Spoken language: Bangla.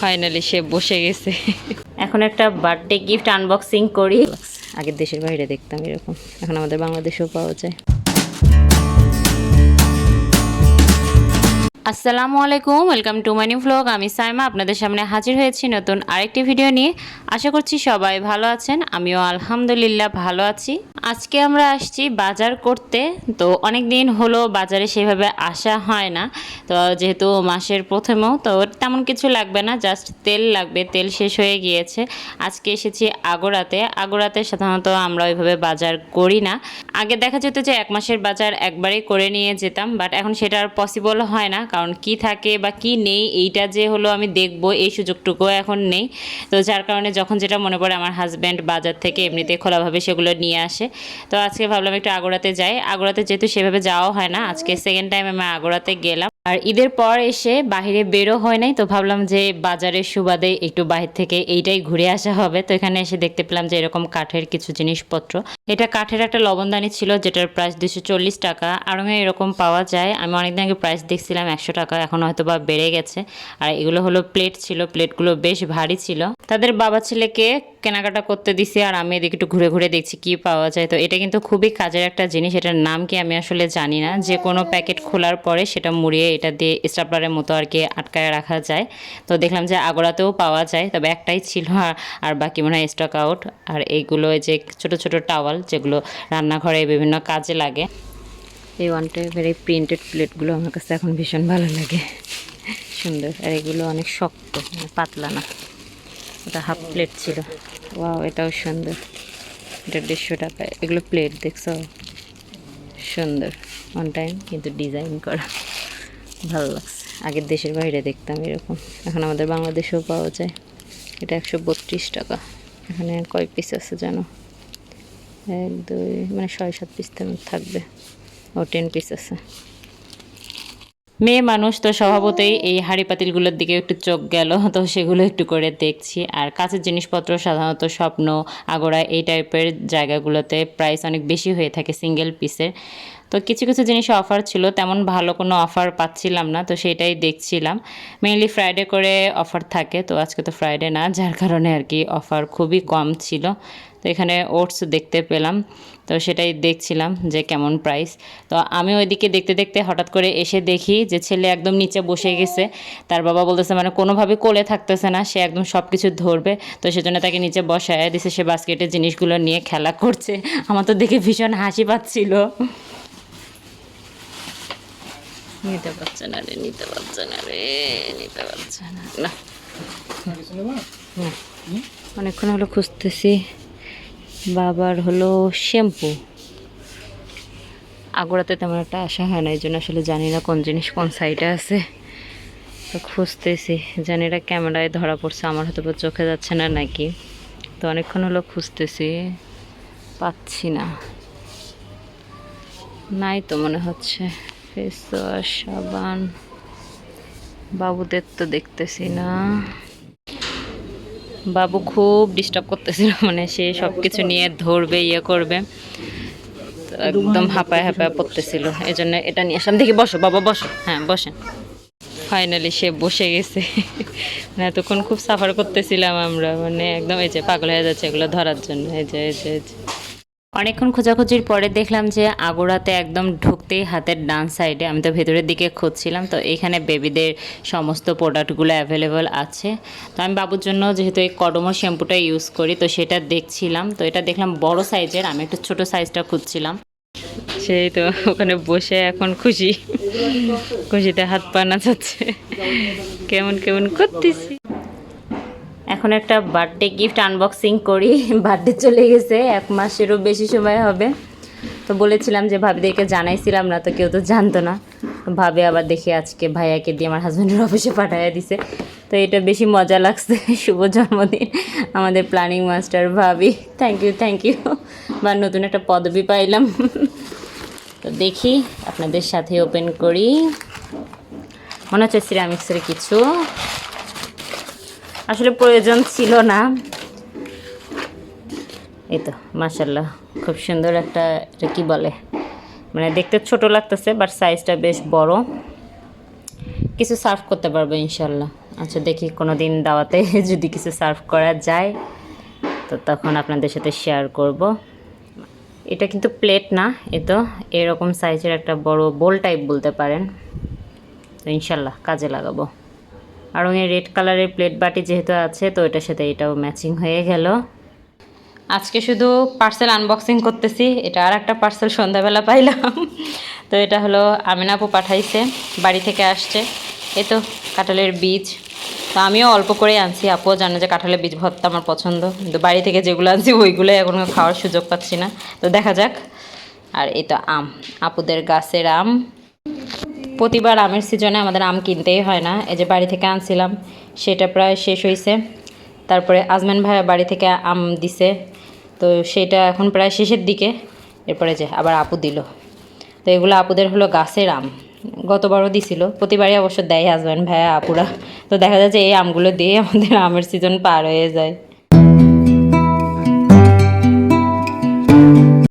ফাইনালি সে বসে গেছে। এখন একটা বার্থডে গিফট আনবক্সিং করি। আগের দেশের বাইরে দেখতাম এরকম। এখন আমাদের বাংলাদেশেও পাওয়া যায়। আসসালামু আলাইকুম welcome to my new vlog আমি সাইমা, আপনাদের সামনে হাজির হয়েছি নতুন আরেকটি ভিডিও নিয়ে। আশা করছি সবাই ভালো আছেন, আমিও আলহামদুলিল্লাহ ভালো আছি। আজকে আমরা আসছি বাজার করতে। তো অনেক দিন হলো বাজারে সেভাবে আসা হয় না। তো যেহেতু মাসের প্রথমেও, তো তেমন কিছু লাগবে না জাস্ট তেল লাগবে, তেল শেষ হয়ে গিয়েছে। আজকে এসেছি আগোড়াতে আগোড়াতে সাধারণত আমরা ওইভাবে বাজার করি না। আগে দেখা যেত যে এক মাসের বাজার একবারেই করে নিয়ে যেতাম বাট এখন সেটা আর পসিবল হয় না কারণ কি থাকে বা কি নেই, এইটা যে হলো আমি দেখব, এই সুযোগটুকুও এখন নেই। তো যার কারণে যখন যেটা মনে পড়ে আমার হাজব্যান্ড বাজার থেকে এমনিতে খোলাভাবে সেগুলো নিয়ে আসে। তো আজকে ভাবলাম একটু আগোড়াতে যাই। আগোড়াতে যেহেতু সেভাবে যাওয়া হয় না, আজকে সেকেন্ড টাইম আমি আগোড়াতে গেলাম। আর ঈদের পর এসে বাহিরে বেরো হয় নাই, তো ভাবলাম যে বাজারের সুবাদে একটু বাহির থেকে এইটাই ঘুরে আসা হবে। তো এখানে এসে দেখতে পেলাম যে এরকম কাঠের কিছু জিনিসপত্র। এটা কাঠের একটা লবণদানি ছিল, যেটার প্রাইস দুশো চল্লিশ টাকা। আরও এরকম পাওয়া যায়। আমি অনেকদিন আগে প্রাইস দেখছিলাম একশো টাকা, এখন হয়তো বা বেড়ে গেছে। আর এগুলো হলো প্লেট ছিল প্লেটগুলো বেশ ভারী ছিল। তাদের বাবা ছেলেকে কেনাকাটা করতে দিছি আর আমি এদিকে একটু ঘুরে ঘুরে দেখছি কি পাওয়া যায়। তো এটা কিন্তু খুবই কাজের একটা জিনিস, এটার নাম কি আমি আসলে জানি না। যে কোনো প্যাকেট খোলার পরে সেটা মুড়িয়ে এটা দিয়ে স্টাপলারের মতো আর কি আটকায় রাখা যায়। তো দেখলাম যে আগোড়াতেও পাওয়া যায়, তবে একটাই ছিল আর বাকি মনে হয় স্টক আউট আর এইগুলো এই যে ছোট ছোট টাওয়াল যেগুলো রান্নাঘরে বিভিন্ন কাজে লাগে। এই ওয়ান টাইপের এই প্রিন্টেড প্লেটগুলো আমার কাছে এখন ভীষণ ভালো লাগে। সুন্দর, আর এগুলো অনেক শক্ত মানে পাতলা না। ওটা হাফ প্লেট ছিল। ওয়াও এটাও সুন্দর। এটা দেড়শো টাকা, এগুলো প্লেট দেখছ? সুন্দর অন টাইম কিন্তু ডিজাইন করা। ভালো লাগছে। আগের দেশের বাইরে দেখতাম এরকম। এখন আমাদের বাংলাদেশেও পাওয়া যায়। এটা একশো বত্রিশ টাকা। এখানে কয় পিস আছে জানো? এক, দুই মানে ছয়, সাত পিস থাকবে। ও টেন পিস আছে। মেয়ে মানুষ তো স্বভাবতই এই হাঁড়ি পাতিলগুলোর দিকে একটু চোখ গেল। তো সেগুলো একটু করে দেখছি। আর কাছের জিনিসপত্র সাধারণত স্বপ্ন, আগোড়া এই টাইপের জায়গাগুলোতে প্রাইস অনেক বেশি হয়ে থাকে সিঙ্গেল পিসের তো কিছু কিছু জিনিসে অফার ছিল, তেমন ভালো কোনো অফার পাচ্ছিলাম না, তো সেটাই দেখছিলাম। মেইনলি ফ্রাইডে করে অফার থাকে, তো আজকে তো ফ্রাইডে না, যার কারণে আর কি অফার খুবই কম ছিল। তো এখানে ওটস দেখতে পেলাম, তো সেটাই দেখছিলাম যে কেমন প্রাইস তো আমি ওইদিকে দেখতে দেখতে হঠাৎ করে এসে দেখি যে ছেলে একদম নিচে বসে গেছে, তার বাবা বলতেছে মানে কোনোভাবে কোলে থাকতেছে না, সে একদম সব কিছু ধরবে। তো সেজন্য তাকে নিচে বসায় দিছে, সে বাস্কেটের জিনিসগুলো নিয়ে খেলা করছে। আমার তো দেখে ভীষণ হাসি পাচ্ছিল। নিতে পারছে না রে, নিতে পারছে না রে, নিতে পারছে না। না। অনেকক্ষণ হলো খুঁজতেছি, বাবার হলো শ্যাম্পু। আগোড়াতে তেমন একটা আসা হয় না, এই জন্য আসলে জানি না কোন জিনিস কোন সাইডে আছে। তো খুঁজতেছি, জানি এটা ক্যামেরায় ধরা পড়ছে, আমার হয়তো চোখে যাচ্ছে না নাকি। তো অনেকক্ষণ হলো খুঁজতেছি, পাচ্ছি না। নাই তো মনে হচ্ছে। ফেস সাবান। বাবুদের তো দেখতেছি না। বাবু খুব ডিস্টার্ব করতেছিল মানে সে সব কিছু নিয়ে ধরবে ইয়ে করবে। একদম হাঁপায় হাঁপায় পড়তেছিল। এই জন্য এটা নিয়ে আসলাম দেখি বসো, বাবা বসো। হ্যাঁ বসেন। ফাইনালি সে বসে গেছে। মানে এতক্ষণ খুব সাফার করতেছিলাম আমরা। মানে একদম এই যে পাগল হয়ে যাচ্ছে এগুলো ধরার জন্য। এই যে এই যে এই যে। অনেকক্ষণ খোঁজাখুঁজির পরে দেখলাম যে আগোড়াতে একদম ঢুকতেই হাতের ডান সাইডে আমি তো ভেতরের দিকে খুঁজছিলাম, তো এখানে বেবিদের সমস্ত প্রোডাক্টগুলো অ্যাভেলেবল আছে। তো আমি বাবুর জন্য যেহেতু এই কডমো শ্যাম্পুটা ইউজ করি, তো সেটা দেখছিলাম। তো এটা দেখলাম বড় সাইজের আমি একটু ছোট সাইজটা খুঁজছিলাম। সেই তো ওখানে বসে এখন খুশি। খুশিতে হাত পা নাচাচ্ছে। কেমন কেমন করতেছি? এখন একটা বার্থডে গিফট আনবক্সিং করি। বার্থডে চলে গেছে, এক মাসেরও বেশি সময় হবে। তো বলেছিলাম যে ভাবিদেরকে জানাইছিলাম না, তো কেউ তো জানতো না। ভাবে আবার দেখি আজকে ভাইয়াকে দিয়ে আমার হাজব্যান্ডের অফিসে পাঠাইয়া দিছে। তো এটা বেশি মজা লাগছে, শুভ জন্মদিন, আমাদের প্ল্যানিং মাস্টার ভাবি। থ্যাংক ইউ থ্যাংক ইউ বা নতুন একটা পদবি পাইলাম। তো দেখি, আপনাদের সাথে ওপেন করি। মনে হচ্ছে সিরামিক্সের কিছু। আসলে প্রয়োজন ছিল না। এই তো মাসাল্লাহ খুব সুন্দর একটা এটা কি বলে? মানে দেখতে ছোট লাগতেছে বাট সাইজটা বেশ বড়। কিছু সার্ভ করতে পারব ইনশাল্লাহ আচ্ছা দেখি কোনো দিন দাওয়াতে যদি কিছু সার্ভ করা যায়, তো তখন আপনাদের সাথে শেয়ার করব। এটা কিন্তু প্লেট না, এ তো, এরকম সাইজের একটা বড় বোল টাইপ বলতে পারেন। তো ইনশাল্লাহ কাজে লাগাবো। আর ওই রেড কালারের প্লেট বাটি যেহেতু আছে, তো এটার সাথে এটাও ম্যাচিং হয়ে গেল। আজকে শুধু পার্সেল আনবক্সিং করতেছি, এটা আর একটা পার্সেল সন্ধ্যাবেলা পাইলাম। তো এটা হলো আমিনাপু পাঠাইছে, বাড়ি থেকে আসছে। এ তো কাঁঠালের বীজ। তো আমিও অল্প করেই আনছি, আপুও জানে যে কাঁঠালের বীজ ভর্তা আমার পছন্দ। কিন্তু বাড়ি থেকে যেগুলো আনছি, ওইগুলোই এখন খাওয়ার সুযোগ পাচ্ছি না। তো দেখা যাক। আর এই তো আম, আপুদের গাছের আম। প্রতিবার আমের সিজনে আমাদের আম কিনতেই হয় না। এই যে বাড়ি থেকে আনছিলাম, সেটা প্রায় শেষ হয়েছে তারপরে আজমান ভাইয়া বাড়ি থেকে আম দিছে। তো সেটা এখন প্রায় শেষের দিকে। এরপরে যে আবার আপু দিল। তো এগুলো আপুদের হলো গাছের আম। গতবারও দিছিল, প্রতিবারই অবশ্য দেয় হাজব্যান্ড ভাইয়া আপুরা। তো দেখা যাচ্ছে এই আমগুলো দিয়ে আমাদের আমের সিজন পার হয়ে যায়।